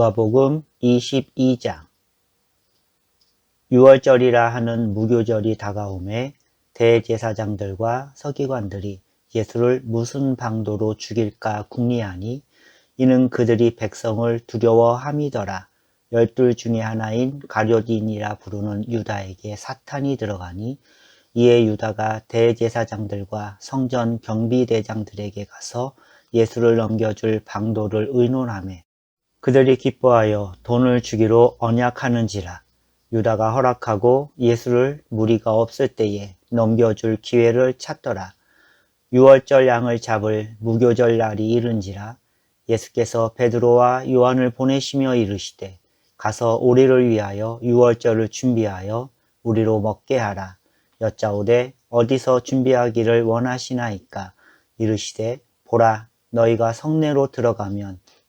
누가복음 22장 6월절이라 하는 무교절이 다가오매 대제사장들과 서기관들이 예수를 무슨 방도로 죽일까 궁리하니 이는 그들이 백성을 두려워함이더라. 열둘 중에 하나인 가룟인이라 부르는 유다에게 사탄이 들어가니 이에 유다가 대제사장들과 성전 경비대장들에게 가서 예수를 넘겨줄 방도를 의논하매 그들이 기뻐하여 돈을 주기로 언약하는지라 유다가 허락하고 예수를 무리가 없을 때에 넘겨줄 기회를 찾더라. 6월절 양을 잡을 무교절 날이 이른지라 예수께서 베드로와 요한을 보내시며 이르시되 가서 우리를 위하여 6월절을 준비하여 우리로 먹게 하라. 여짜오되 어디서 준비하기를 원하시나이까 이르시되 보라 너희가 성내로 들어가면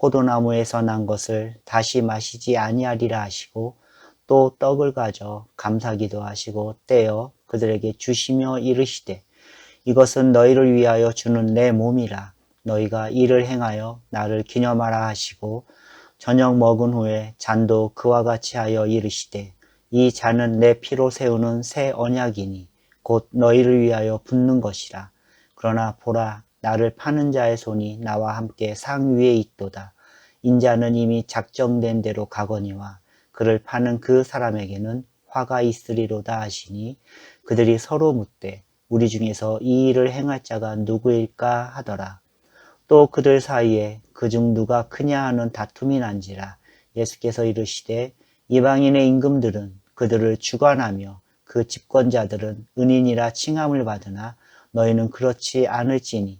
포도나무에서 난 것을 다시 마시지 아니하리라 하시고 또 떡을 가져 감사기도 하시고 떼어 그들에게 주시며 이르시되 이것은 너희를 위하여 주는 내 몸이라. 너희가 이를 행하여 나를 기념하라 하시고 저녁 먹은 후에 잔도 그와 같이 하여 이르시되 이 잔은 내 피로 세우는 새 언약이니 곧 너희를 위하여 붓는 것이라. 그러나 보라 나를 파는 자의 손이 나와 함께 상 위에 있도다 인자는 이미 작정된 대로 가거니와 그를 파는 그 사람에게는 화가 있으리로다 하시니 그들이 서로 묻되 우리 중에서 이 일을 행할 자가 누구일까 하더라. 또 그들 사이에 그중 누가 크냐 하는 다툼이 난지라 예수께서 이르시되 이방인의 임금들은 그들을 주관하며 그 집권자들은 은인이라 칭함을 받으나 너희는 그렇지 않을지니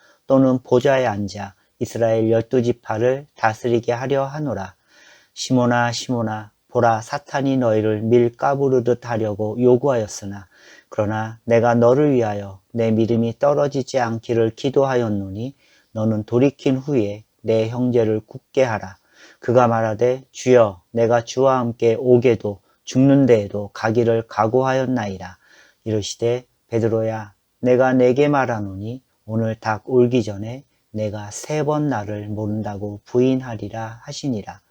또는 보좌에 앉아 이스라엘 열두 지파를 다스리게 하려 하노라. 시모나 시모나 보라 사탄이 너희를 밀 까부르듯 하려고 요구하였으나 그러나 내가 너를 위하여 내 믿음이 떨어지지 않기를 기도하였노니 너는 돌이킨 후에 내 형제를 굳게 하라. 그가 말하되 주여 내가 주와 함께 오게도 죽는 데에도 가기를 각오하였나이다. 이르시되 베드로야 내가 내게 말하노니 오늘 닭 울기 전에 내가 세 번 나를 모른다고 부인하리라 하시니라.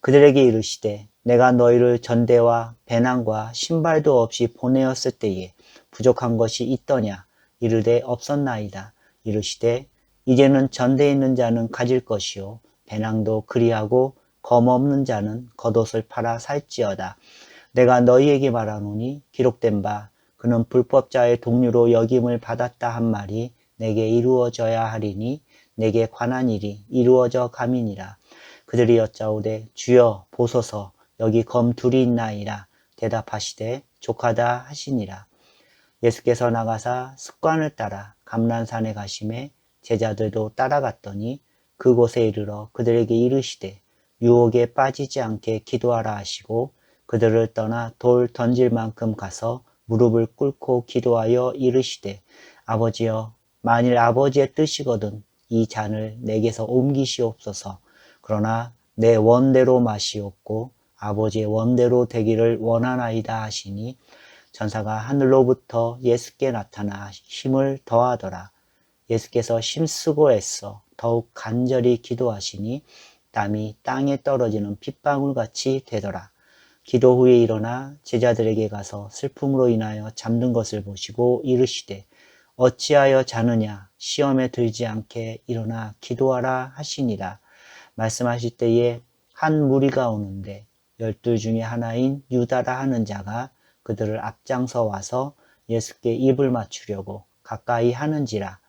그들에게 이르시되 내가 너희를 전대와 배낭과 신발도 없이 보내었을 때에 부족한 것이 있더냐 이르되 없었나이다. 이르시되 이제는 전대에 있는 자는 가질 것이요 배낭도 그리하고 검 없는 자는 겉옷을 팔아 살지어다. 내가 너희에게 말하노니 기록된 바 그는 불법자의 동료로 역임을 받았다 한 말이 내게 이루어져야 하리니 내게 관한 일이 이루어져 가민이라. 그들이 여짜오되 주여 보소서 여기 검 둘이 있나이라 대답하시되 족하다 하시니라. 예수께서 나가사 습관을 따라 감란산에 가심에 제자들도 따라갔더니 그곳에 이르러 그들에게 이르시되 유혹에 빠지지 않게 기도하라 하시고 그들을 떠나 돌 던질 만큼 가서 무릎을 꿇고 기도하여 이르시되 아버지여 만일 아버지의 뜻이거든 이 잔을 내게서 옮기시옵소서. 그러나 내 원대로 마시옵고 아버지의 원대로 되기를 원하나이다 하시니 전사가 하늘로부터 예수께 나타나 힘을 더하더라. 예수께서 힘쓰고 애써 더욱 간절히 기도하시니 땀이 땅에 떨어지는 빗방울 같이 되더라. 기도 후에 일어나 제자들에게 가서 슬픔으로 인하여 잠든 것을 보시고 이르시되 어찌하여 자느냐 시험에 들지 않게 일어나 기도하라 하시니라. 말씀하실 때에 한 무리가 오는데 열둘 중에 하나인 유다라 하는 자가 그들을 앞장서 와서 예수께 입을 맞추려고 가까이 하는지라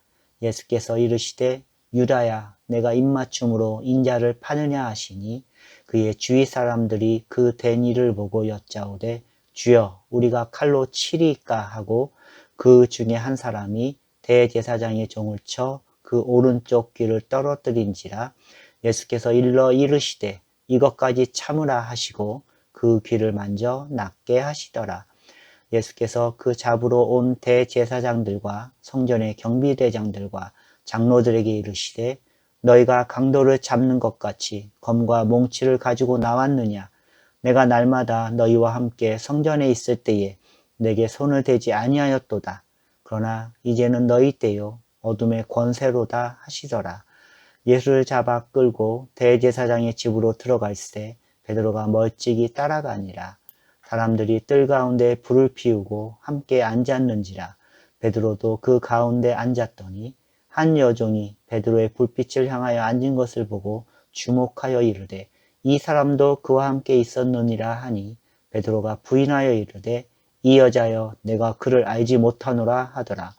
예수께서 이르시되 유다야 내가 입맞춤으로 인자를 파느냐 하시니 그의 주위 사람들이 그 된 일을 보고 여짜오되 주여 우리가 칼로 치리까 하고 그 중에 한 사람이 대제사장의 종을 쳐 그 오른쪽 귀를 떨어뜨린지라 예수께서 일러 이르시되 이것까지 참으라 하시고 그 귀를 만져 낫게 하시더라. 예수께서 그 잡으러 온 대제사장들과 성전의 경비대장들과 장로들에게 이르시되 너희가 강도를 잡는 것 같이 검과 몽치를 가지고 나왔느냐 내가 날마다 너희와 함께 성전에 있을 때에 내게 손을 대지 아니하였도다. 그러나 이제는 너희 때요 어둠의 권세로다 하시더라. 예수를 잡아 끌고 대제사장의 집으로 들어갈새 베드로가 멀찍이 따라가니라. 사람들이 뜰 가운데 불을 피우고 함께 앉았는지라. 베드로도 그 가운데 앉았더니 한 여종이 베드로의 불빛을 향하여 앉은 것을 보고 주목하여 이르되 이 사람도 그와 함께 있었느니라 하니. 베드로가 부인하여 이르되 이 여자여 내가 그를 알지 못하노라 하더라.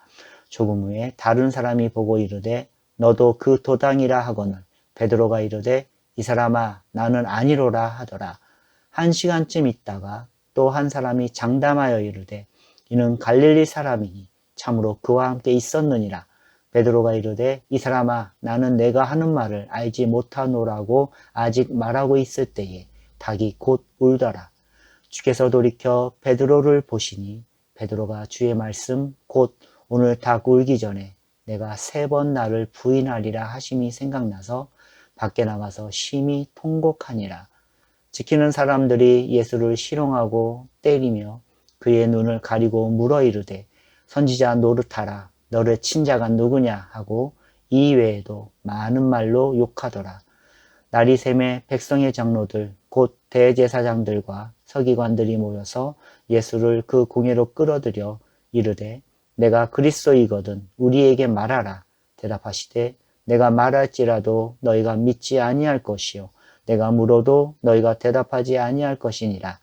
조금 후에 다른 사람이 보고 이르되 너도 그 도당이라 하거늘. 베드로가 이르되 이 사람아 나는 아니로라 하더라. 한 시간쯤 있다가 또 한 사람이 장담하여 이르되 이는 갈릴리 사람이니 참으로 그와 함께 있었느니라. 베드로가 이르되 이 사람아 나는 내가 하는 말을 알지 못하노라고 아직 말하고 있을 때에 닭이 곧 울더라 주께서 돌이켜 베드로를 보시니 베드로가 주의 말씀 곧 오늘 닭 울기 전에 내가 세 번 나를 부인하리라 하심이 생각나서 밖에 나가서 심히 통곡하니라. 지키는 사람들이 예수를 실용하고 때리며 그의 눈을 가리고 물어 이르되 선지자 노릇하라 너를 친자가 누구냐 하고 이외에도 많은 말로 욕하더라. 날이 샘에 백성의 장로들 곧 대제사장들과 서기관들이 모여서 예수를 그 공회로 끌어들여 이르되 내가 그리스도이거든 우리에게 말하라. 대답하시되 내가 말할지라도 너희가 믿지 아니할 것이요 내가 물어도 너희가 대답하지 아니할 것이니라.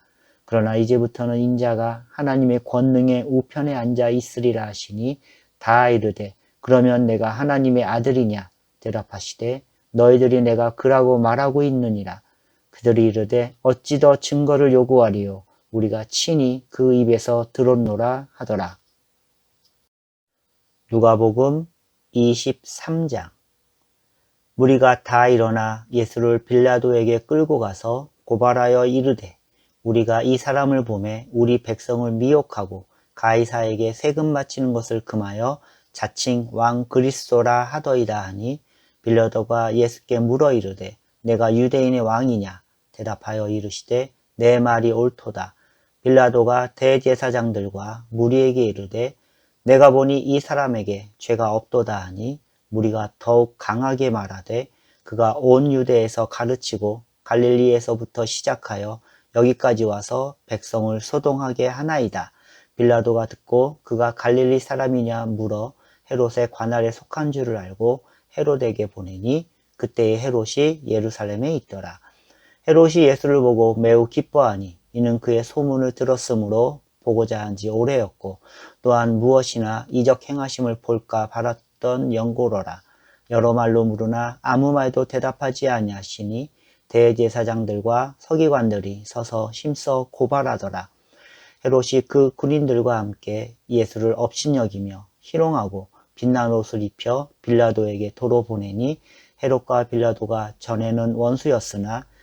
그러나 이제부터는 인자가 하나님의 권능의 우편에 앉아 있으리라 하시니 다 이르되 그러면 내가 하나님의 아들이냐? 대답하시되 너희들이 내가 그라고 말하고 있느니라 그들이 이르되 어찌 더 증거를 요구하리요? 우리가 친히 그 입에서 들었노라 하더라. 누가복음 23장. 무리가 다 일어나 예수를 빌라도에게 끌고 가서 고발하여 이르되 우리가 이 사람을 보매 우리 백성을 미혹하고 가이사에게 세금 바치는 것을 금하여 자칭 왕 그리스도라 하더이다 하니 빌라도가 예수께 물어 이르되 내가 유대인의 왕이냐 대답하여 이르시되 내 말이 옳도다 빌라도가 대제사장들과 무리에게 이르되 내가 보니 이 사람에게 죄가 없도다 하니 무리가 더욱 강하게 말하되 그가 온 유대에서 가르치고 갈릴리에서부터 시작하여 여기까지 와서 백성을 소동하게 하나이다. 빌라도가 듣고 그가 갈릴리 사람이냐 물어 헤롯의 관할에 속한 줄을 알고 헤롯에게 보내니 그때의 헤롯이 예루살렘에 있더라. 헤롯이 예수를 보고 매우 기뻐하니 이는 그의 소문을 들었으므로 보고자 한 지 오래였고 또한 무엇이나 이적 행하심을 볼까 바랐던 연고로라. 여러 말로 물으나 아무 말도 대답하지 아니하시니 대제사장들과 서기관들이 서서 힘써 고발하더라. 헤롯이 그 군인들과 함께 예수를 업신여기며 희롱하고 빛난 옷을 입혀 빌라도에게 도로 보내니 헤롯과 빌라도가 전에는 원수였으나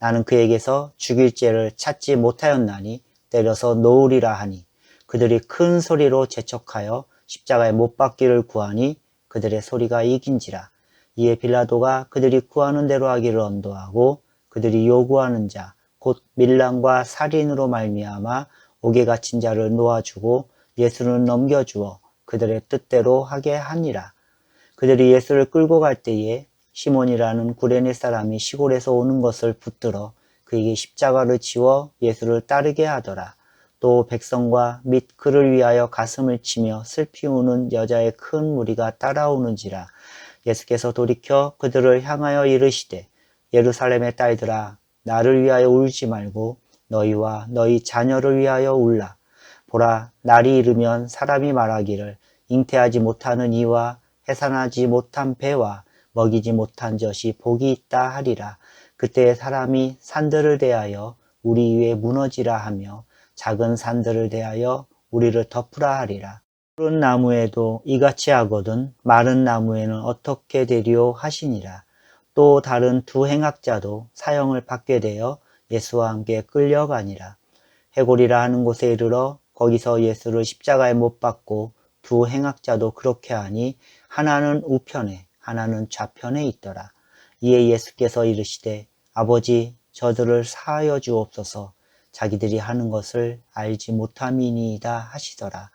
나는 그에게서 죽일 죄를 찾지 못하였나니 때려서 놓으리라 하니 그들이 큰 소리로 재촉하여 십자가에 못 박기를 구하니 그들의 소리가 이긴지라 이에 빌라도가 그들이 구하는 대로 하기를 언도하고 그들이 요구하는 자 곧 밀란과 살인으로 말미암아 옥에 갇힌 자를 놓아주고 예수를 넘겨주어 그들의 뜻대로 하게 하니라. 그들이 예수를 끌고 갈 때에 시몬이라는 구레네 사람이 시골에서 오는 것을 붙들어 그에게 십자가를 지워 예수를 따르게 하더라. 또 백성과 및 그를 위하여 가슴을 치며 슬피 우는 여자의 큰 무리가 따라오는지라 예수께서 돌이켜 그들을 향하여 이르시되 예루살렘의 딸들아 나를 위하여 울지 말고 너희와 너희 자녀를 위하여 울라 보라 날이 이르면 사람이 말하기를 잉태하지 못하는 이와 해산하지 못한 배와 먹이지 못한 젖이 복이 있다 하리라. 그때 사람이 산들을 대하여 우리 위에 무너지라 하며 작은 산들을 대하여 우리를 덮으라 하리라. 푸른 나무에도 이같이 하거든 마른 나무에는 어떻게 되리오 하시니라. 또 다른 두 행악자도 사형을 받게 되어 예수와 함께 끌려가니라. 해골이라 하는 곳에 이르러 거기서 예수를 십자가에 못 박고 두 행악자도 그렇게 하니 하나는 우편에 하나는 좌편에 있더라. 이에 예수께서 이르시되 아버지 저들을 사하여 주옵소서 자기들이 하는 것을 알지 못함이니이다 하시더라.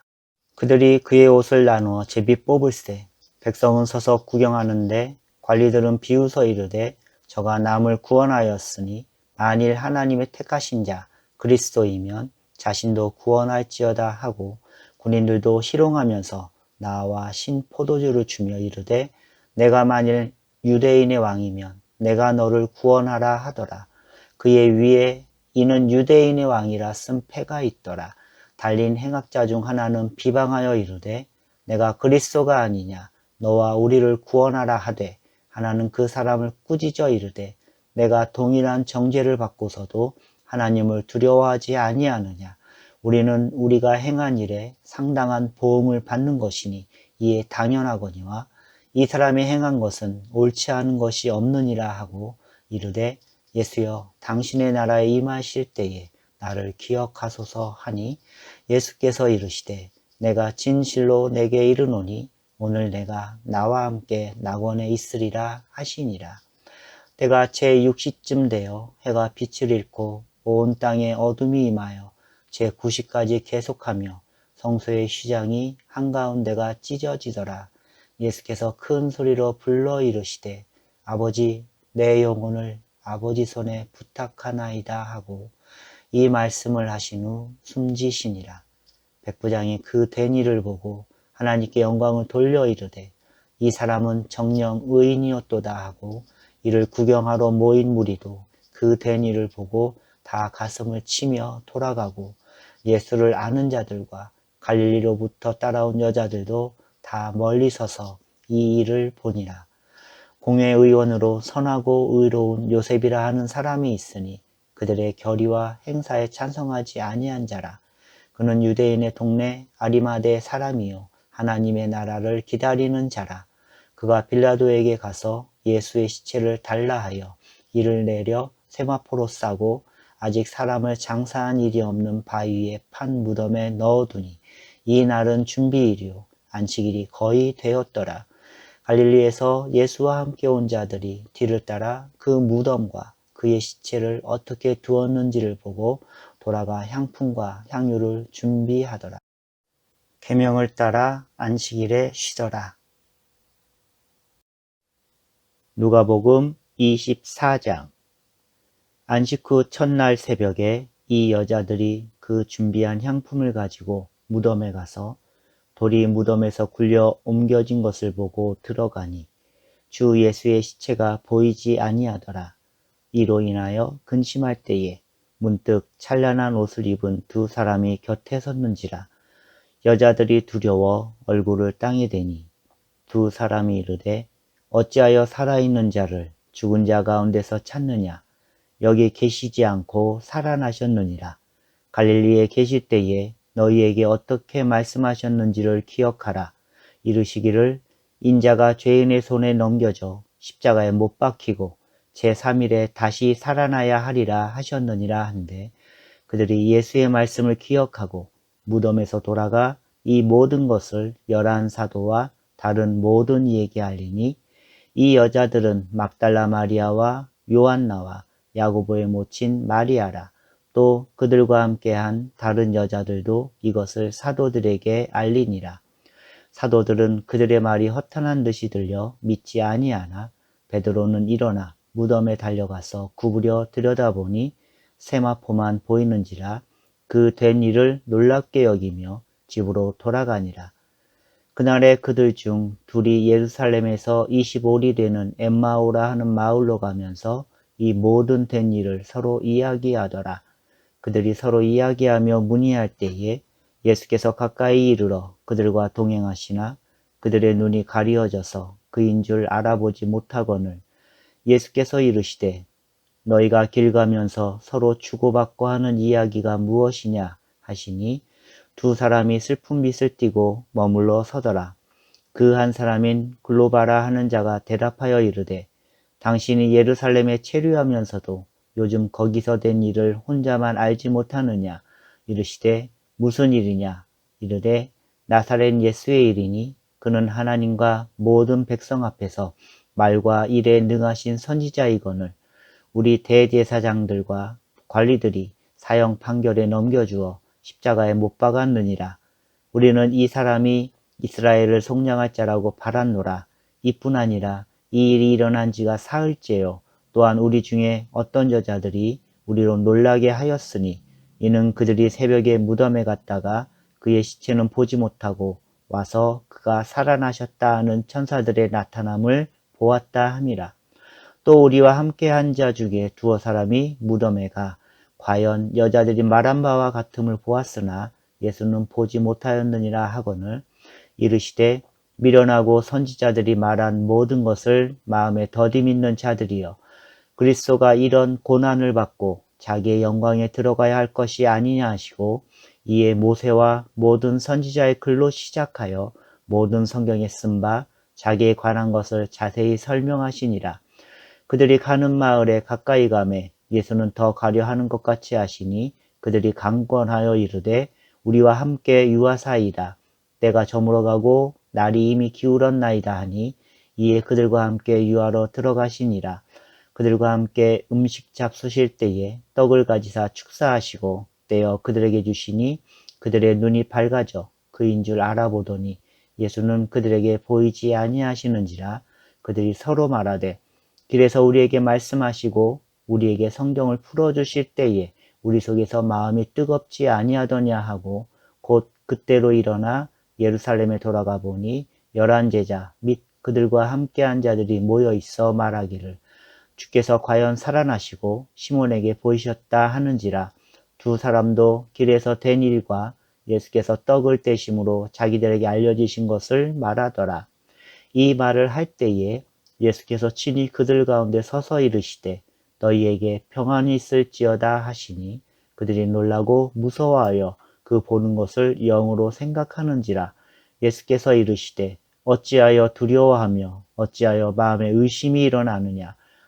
그들이 그의 옷을 나누어 제비 뽑을세 백성은 서서 구경하는데 관리들은 비웃어 이르되 저가 남을 구원하였으니 만일 하나님의 택하신 자 그리스도이면 자신도 구원할지어다 하고 군인들도 희롱하면서 나와 신 포도주를 주며 이르되 내가 만일 유대인의 왕이면 내가 너를 구원하라 하더라. 그의 위에 이는 유대인의 왕이라 쓴 패가 있더라. 달린 행악자 중 하나는 비방하여 이르되 내가 그리스도가 아니냐 너와 우리를 구원하라 하되 하나는 그 사람을 꾸짖어 이르되 내가 동일한 정죄를 받고서도 하나님을 두려워하지 아니하느냐 우리는 우리가 행한 일에 상당한 보응을 받는 것이니 이에 당연하거니와 이 사람이 행한 것은 옳지 않은 것이 없느니라 하고 이르되 예수여 당신의 나라에 임하실 때에 나를 기억하소서 하니 예수께서 이르시되 내가 진실로 내게 이르노니 오늘 내가 나와 함께 낙원에 있으리라 하시니라. 때가 제6시쯤 되어 해가 빛을 잃고 온 땅에 어둠이 임하여 제9시까지 계속하며 성소의 시장이 한가운데가 찢어지더라. 예수께서 큰 소리로 불러 이르시되 아버지 내 영혼을 아버지 손에 부탁하나이다 하고 이 말씀을 하신 후 숨지시니라. 백부장이 그 된 일을 보고 하나님께 영광을 돌려 이르되 이 사람은 정령 의인이었도다 하고 이를 구경하러 모인 무리도 그 된 일을 보고 다 가슴을 치며 돌아가고 예수를 아는 자들과 갈릴리로부터 따라온 여자들도 다 멀리 서서 이 일을 보니라. 공회 의원으로 선하고 의로운 요셉이라 하는 사람이 있으니 그들의 결의와 행사에 찬성하지 아니한 자라. 그는 유대인의 동네 아리마대 사람이요 하나님의 나라를 기다리는 자라. 그가 빌라도에게 가서 예수의 시체를 달라 하여 이를 내려 세마포로 싸고 아직 사람을 장사한 일이 없는 바위에 판 무덤에 넣어두니 이 날은 준비일이요 안식일이 거의 되었더라. 갈릴리에서 예수와 함께 온 자들이 뒤를 따라 그 무덤과 그의 시체를 어떻게 두었는지를 보고 돌아가 향품과 향유를 준비하더라. 계명을 따라 안식일에 쉬더라. 누가복음 24장 안식 후 첫날 새벽에 이 여자들이 그 준비한 향품을 가지고 무덤에 가서 돌이 무덤에서 굴려 옮겨진 것을 보고 들어가니 주 예수의 시체가 보이지 아니하더라. 이로 인하여 근심할 때에 문득 찬란한 옷을 입은 두 사람이 곁에 섰는지라 여자들이 두려워 얼굴을 땅에 대니 두 사람이 이르되 어찌하여 살아있는 자를 죽은 자 가운데서 찾느냐 여기 계시지 않고 살아나셨느니라 갈릴리에 계실 때에 너희에게 어떻게 말씀하셨는지를 기억하라. 이르시기를 인자가 죄인의 손에 넘겨져 십자가에 못 박히고 제3일에 다시 살아나야 하리라 하셨느니라 한데 그들이 예수의 말씀을 기억하고 무덤에서 돌아가 이 모든 것을 열한 사도와 다른 모든 이에게 알리니 이 여자들은 막달라 마리아와 요한나와 야고보의 모친 마리아라 또 그들과 함께한 다른 여자들도 이것을 사도들에게 알리니라 사도들은 그들의 말이 허탄한 듯이 들려 믿지 아니하나 베드로는 일어나 무덤에 달려가서 구부려 들여다보니 세마포만 보이는지라 그 된 일을 놀랍게 여기며 집으로 돌아가니라. 그날에 그들 중 둘이 예루살렘에서 25리 되는 엠마오라 하는 마을로 가면서 이 모든 된 일을 서로 이야기하더라. 그들이 서로 이야기하며 문의할 때에 예수께서 가까이 이르러 그들과 동행하시나 그들의 눈이 가리어져서 그인 줄 알아보지 못하거늘 예수께서 이르시되 너희가 길 가면서 서로 주고받고 하는 이야기가 무엇이냐 하시니 두 사람이 슬픈 빛을 띠고 머물러 서더라. 그 한 사람인 글로바라 하는 자가 대답하여 이르되 당신이 예루살렘에 체류하면서도 요즘 거기서 된 일을 혼자만 알지 못하느냐 이르시되 무슨 일이냐 이르되 나사렛 예수의 일이니 그는 하나님과 모든 백성 앞에서 말과 일에 능하신 선지자이거늘 우리 대제사장들과 관리들이 사형 판결에 넘겨주어 십자가에 못 박았느니라. 우리는 이 사람이 이스라엘을 속량할 자라고 바랐노라. 이뿐 아니라 이 일이 일어난 지가 사흘째요. 또한 우리 중에 어떤 여자들이 우리로 놀라게 하였으니 이는 그들이 새벽에 무덤에 갔다가 그의 시체는 보지 못하고 와서 그가 살아나셨다 하는 천사들의 나타남을 보았다 함이라. 또 우리와 함께 한 자 중에 두어 사람이 무덤에 가 과연 여자들이 말한 바와 같음을 보았으나 예수는 보지 못하였느니라 하거늘 이르시되 미련하고 선지자들이 말한 모든 것을 마음에 더디 믿는 자들이여 그리스도가 이런 고난을 받고 자기의 영광에 들어가야 할 것이 아니냐 하시고 이에 모세와 모든 선지자의 글로 시작하여 모든 성경에 쓴 바 자기에 관한 것을 자세히 설명하시니라. 그들이 가는 마을에 가까이 가매 예수는 더 가려 하는 것 같이 하시니 그들이 강권하여 이르되 우리와 함께 유하사이다. 때가 저물어가고 날이 이미 기울었나이다 하니 이에 그들과 함께 유하러 들어가시니라. 그들과 함께 음식 잡수실 때에 떡을 가지사 축사하시고 떼어 그들에게 주시니 그들의 눈이 밝아져 그인 줄 알아보더니 예수는 그들에게 보이지 아니하시는지라 그들이 서로 말하되 길에서 우리에게 말씀하시고 우리에게 성경을 풀어주실 때에 우리 속에서 마음이 뜨겁지 아니하더냐 하고 곧 그때로 일어나 예루살렘에 돌아가 보니 열한 제자 및 그들과 함께한 자들이 모여 있어 말하기를 주께서 과연 살아나시고 시몬에게 보이셨다 하는지라 두 사람도 길에서 된 일과 예수께서 떡을 떼심으로 자기들에게 알려지신 것을 말하더라. 이 말을 할 때에 예수께서 친히 그들 가운데 서서 이르시되 너희에게 평안이 있을지어다 하시니 그들이 놀라고 무서워하여 그 보는 것을 영으로 생각하는지라 예수께서 이르시되 어찌하여 두려워하며 어찌하여 마음에 의심이 일어나느냐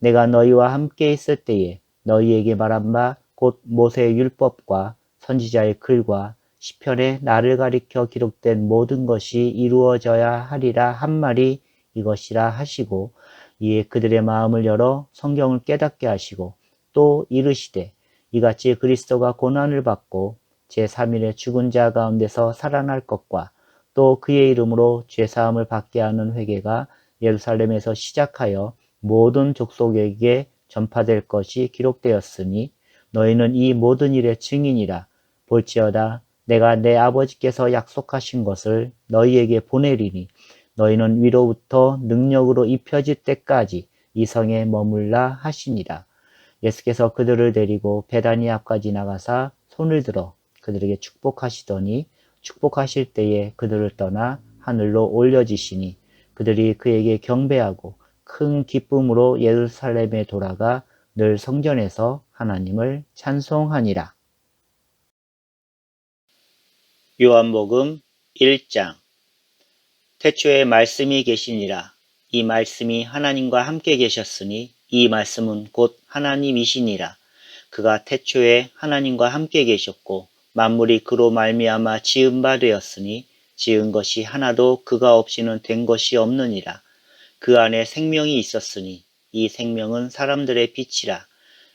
내가 너희와 함께 있을 때에 너희에게 말한 바 곧 모세의 율법과 선지자의 글과 시편에 나를 가리켜 기록된 모든 것이 이루어져야 하리라 한 말이 이것이라 하시고 이에 그들의 마음을 열어 성경을 깨닫게 하시고 또 이르시되 이같이 그리스도가 고난을 받고 제3일에 죽은 자 가운데서 살아날 것과 또 그의 이름으로 죄사함을 받게 하는 회개가 예루살렘에서 시작하여 모든 족속에게 전파될 것이 기록되었으니 너희는 이 모든 일의 증인이라 볼지어다 내가 내 아버지께서 약속하신 것을 너희에게 보내리니 너희는 위로부터 능력으로 입혀질 때까지 이 성에 머물라 하시니라. 예수께서 그들을 데리고 베다니 앞까지 나가사 손을 들어 그들에게 축복하시더니 축복하실 때에 그들을 떠나 하늘로 올려지시니 그들이 그에게 경배하고 큰 기쁨으로 예루살렘에 돌아가 늘 성전에서 하나님을 찬송하니라. 요한복음 1장 태초에 말씀이 계시니라. 이 말씀이 하나님과 함께 계셨으니 이 말씀은 곧 하나님이시니라. 그가 태초에 하나님과 함께 계셨고 만물이 그로 말미암아 지은 바 되었으니 지은 것이 하나도 그가 없이는 된 것이 없느니라. 그 안에 생명이 있었으니 이 생명은 사람들의 빛이라.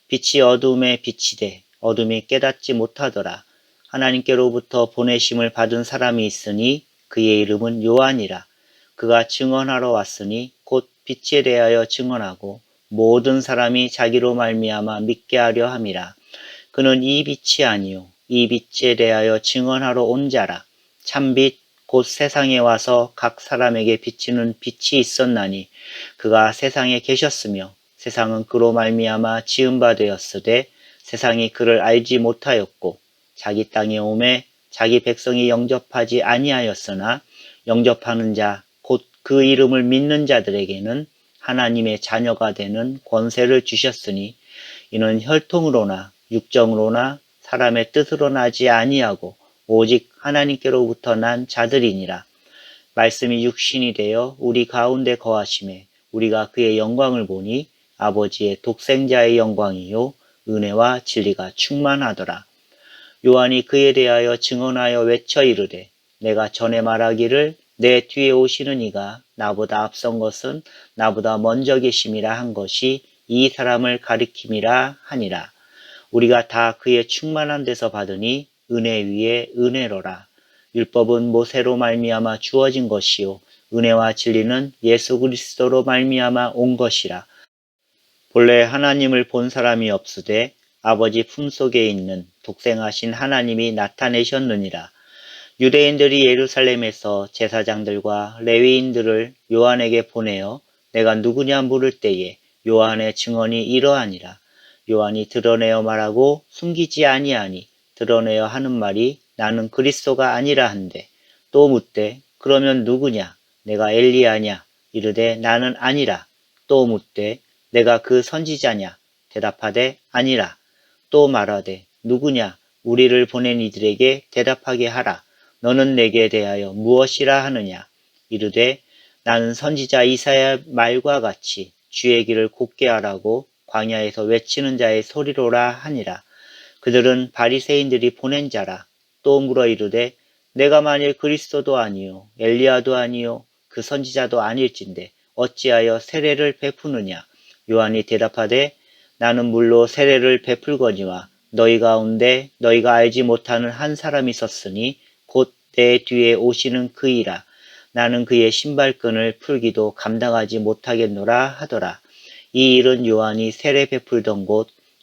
빛이 어둠에 빛이되 어둠이 깨닫지 못하더라. 하나님께로부터 보내심을 받은 사람이 있으니 그의 이름은 요한이라. 그가 증언하러 왔으니 곧 빛에 대하여 증언하고 모든 사람이 자기로 말미암아 믿게 하려 함이라. 그는 이 빛이 아니요 이 빛에 대하여 증언하러 온 자라. 참빛 곧 세상에 와서 각 사람에게 비치는 빛이 있었나니 그가 세상에 계셨으며 세상은 그로 말미암아 지은 바 되었으되 세상이 그를 알지 못하였고 자기 땅에 오매 자기 백성이 영접하지 아니하였으나 영접하는 자 곧 그 이름을 믿는 자들에게는 하나님의 자녀가 되는 권세를 주셨으니 이는 혈통으로나 육정으로나 사람의 뜻으로 나지 아니하고 오직 하나님께로부터 난 자들이니라. 말씀이 육신이 되어 우리 가운데 거하심에 우리가 그의 영광을 보니 아버지의 독생자의 영광이요 은혜와 진리가 충만하더라. 요한이 그에 대하여 증언하여 외쳐 이르되 내가 전에 말하기를 내 뒤에 오시는 이가 나보다 앞선 것은 나보다 먼저 계심이라 한 것이 이 사람을 가리킴이라 하니라. 우리가 다 그의 충만한 데서 받으니 은혜 위에 은혜로라. 율법은 모세로 말미암아 주어진 것이요 은혜와 진리는 예수 그리스도로 말미암아 온 것이라. 본래 하나님을 본 사람이 없으되 아버지 품속에 있는 독생하신 하나님이 나타내셨느니라. 유대인들이 예루살렘에서 제사장들과 레위인들을 요한에게 보내어 내가 누구냐 물을 때에 요한의 증언이 이러하니라. 요한이 드러내어 말하고 숨기지 아니하니 드러내어 하는 말이 나는 그리스도가 아니라 한데 또 묻되 그러면 누구냐? 내가 엘리야냐? 이르되 나는 아니라. 또 묻되 내가 그 선지자냐? 대답하되 아니라. 또 말하되 누구냐? 우리를 보낸 이들에게 대답하게 하라. 너는 내게 대하여 무엇이라 하느냐? 이르되 나는 선지자 이사야 말과 같이 주의 길을 곱게 하라고 광야에서 외치는 자의 소리로라 하니라 그들은 바리새인들이 보낸 자라. 또 물어 이르되 내가 만일 그리스도도 아니요 엘리야도 아니요 그 선지자도 아닐진데 어찌하여 세례를 베푸느냐? 요한이 대답하되 나는 물로 세례를 베풀거니와 너희 가운데 너희가 알지 못하는 한 사람이 있었으니 곧 내 뒤에 오시는 그이라. 나는 그의 신발끈을 풀기도 감당하지 못하겠노라 하더라. 이 일은 요한이 세례 베풀던 곳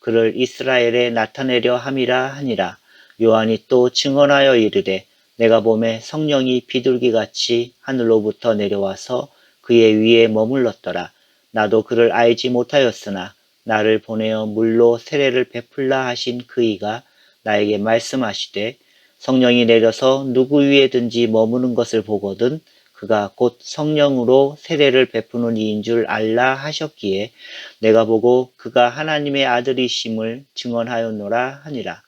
그를 이스라엘에 나타내려 함이라 하니라. 요한이 또 증언하여 이르되 내가 봄에 성령이 비둘기같이 하늘로부터 내려와서 그의 위에 머물렀더라. 나도 그를 알지 못하였으나 나를 보내어 물로 세례를 베풀라 하신 그이가 나에게 말씀하시되 성령이 내려서 누구 위에든지 머무는 것을 보거든 그가 곧 성령으로 세례를 베푸는 이인 줄 알라 하셨기에 내가 보고 그가 하나님의 아들이심을 증언하였노라 하니라.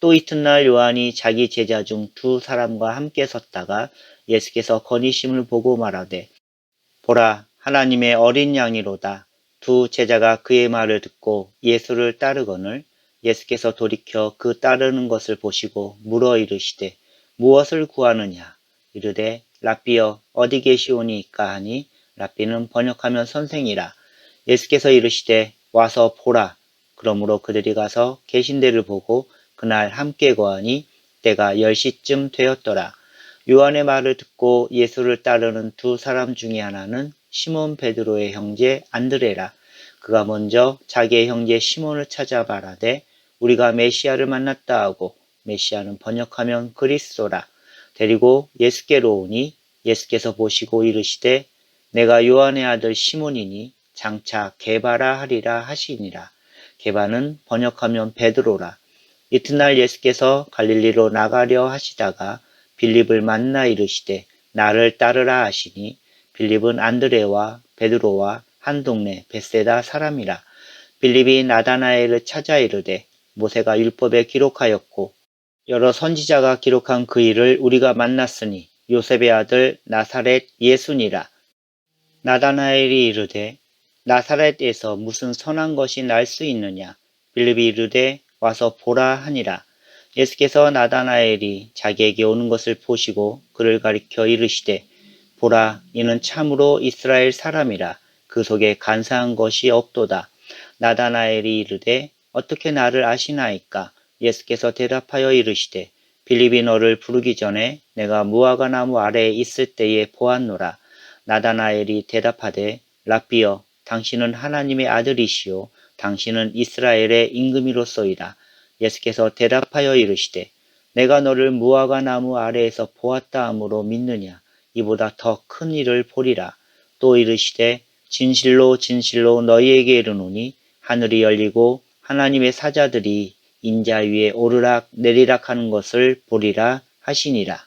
또 이튿날 요한이 자기 제자 중 두 사람과 함께 섰다가 예수께서 거니심을 보고 말하되 보라 하나님의 어린 양이로다. 두 제자가 그의 말을 듣고 예수를 따르거늘 예수께서 돌이켜 그 따르는 것을 보시고 물어 이르시되 무엇을 구하느냐 이르되 랍비여 어디 계시오니까 하니 랍비는 번역하면 선생이라. 예수께서 이르시되 와서 보라. 그러므로 그들이 가서 계신 데를 보고 그날 함께 거하니 때가 10시쯤 되었더라. 요한의 말을 듣고 예수를 따르는 두 사람 중에 하나는 시몬 베드로의 형제 안드레라. 그가 먼저 자기의 형제 시몬을 찾아 말하되 우리가 메시아를 만났다 하고 메시아는 번역하면 그리스도라 데리고 예수께로 오니 예수께서 보시고 이르시되 내가 요한의 아들 시몬이니 장차 게바라 하리라 하시니라. 게바는 번역하면 베드로라. 이튿날 예수께서 갈릴리로 나가려 하시다가 빌립을 만나 이르시되 나를 따르라 하시니 빌립은 안드레와 베드로와 한 동네 베세다 사람이라. 빌립이 나다나엘을 찾아 이르되 모세가 율법에 기록하였고 여러 선지자가 기록한 그 일을 우리가 만났으니 요셉의 아들 나사렛 예수니라. 나다나엘이 이르되 나사렛에서 무슨 선한 것이 날 수 있느냐? 빌립이 이르되 와서 보라 하니라. 예수께서 나다나엘이 자기에게 오는 것을 보시고 그를 가리켜 이르시되 보라 이는 참으로 이스라엘 사람이라 그 속에 간사한 것이 없도다. 나다나엘이 이르되 어떻게 나를 아시나이까? 예수께서 대답하여 이르시되 빌립이 너를 부르기 전에 내가 무화과 나무 아래에 있을 때에 보았노라. 나다나엘이 대답하되 랍비여 당신은 하나님의 아들이시요 당신은 이스라엘의 임금이로소이다. 예수께서 대답하여 이르시되 내가 너를 무화과 나무 아래에서 보았다 함으로 믿느냐 이보다 더 큰 일을 보리라. 또 이르시되 진실로 진실로 너희에게 이르노니 하늘이 열리고 하나님의 사자들이 인자 위에 오르락 내리락 하는 것을 보리라 하시니라.